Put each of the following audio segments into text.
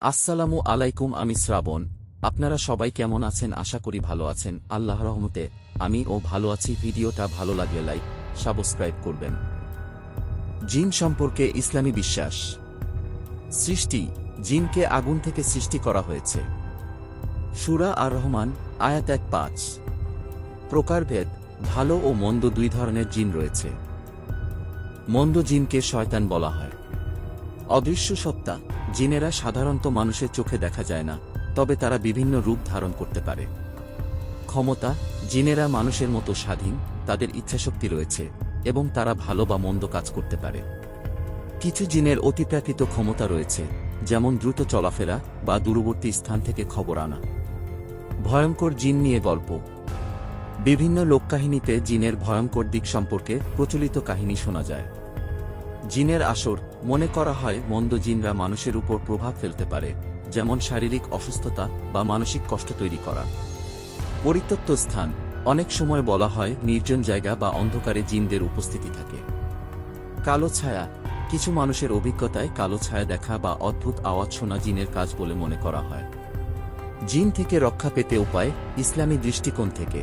আসসালামু আলাইকুম, আমি শ্রাবণ। আপনারা সবাই কেমন আছেন? আশা করি ভালো আছেন। আল্লাহ রহমতে, আমি ও ভালো আছি। ভিডিওটা ভালো লাগলে লাইক, সাবস্ক্রাইব করবেন। জিন সম্পর্কে ইসলামী বিশ্বাস। সৃষ্টি, জিনকে আগুন থেকে সৃষ্টি করা হয়েছে। সুরা আর রহমান আয়াত এক পাঁচ। প্রকারভেদ, ভালো ও মন্দ দুই ধরনের জিন রয়েছে। মন্দ জিনকে শয়তান বলা হয়। অদৃশ্য সত্তা, জিনেরা সাধারণত মানুষের চোখে দেখা যায় না, তবে তারা বিভিন্ন রূপ ধারণ করতে পারে। ক্ষমতা, জিনেরা মানুষের মতো স্বাধীন, তাদের ইচ্ছাশক্তি রয়েছে, এবং তারা ভালো বা মন্দ কাজ করতে পারে। কিছু জিনের অতিপ্রাকৃত ক্ষমতা রয়েছে, যেমন দ্রুত চলাফেরা বা দূরবর্তী স্থান থেকে খবর আনা। ভয়ঙ্কর জিন নিয়ে গল্প। বিভিন্ন লোককাহিনীতে জিনের ভয়ঙ্কর দিক সম্পর্কে প্রচলিত কাহিনী শোনা যায়। জিনের আসর, মনে করা হয় মন্দ জিনরা মানুষের উপর প্রভাব ফেলতে পারে, যেমন শারীরিক অসুস্থতা বা মানসিক কষ্ট তৈরি করা। পরিত্যক্ত স্থান, অনেক সময় বলা হয় নির্জন জায়গা বা অন্ধকারে জিনদের উপস্থিতি থাকে। কালো ছায়া, কিছু মানুষের অভিজ্ঞতায় কালো ছায়া দেখা বা অদ্ভুত আওয়াজ শোনা জিনের কাজ বলে মনে করা হয়। জিন থেকে রক্ষা পেতে উপায়, ইসলামী দৃষ্টিকোণ থেকে।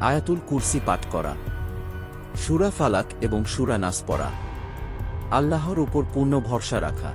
আয়াতুল কুরসি পাঠ করা। সুরা ফালাক এবং সুরা নাস পড়া। আল্লাহর উপর পূর্ণ ভরসা রাখা।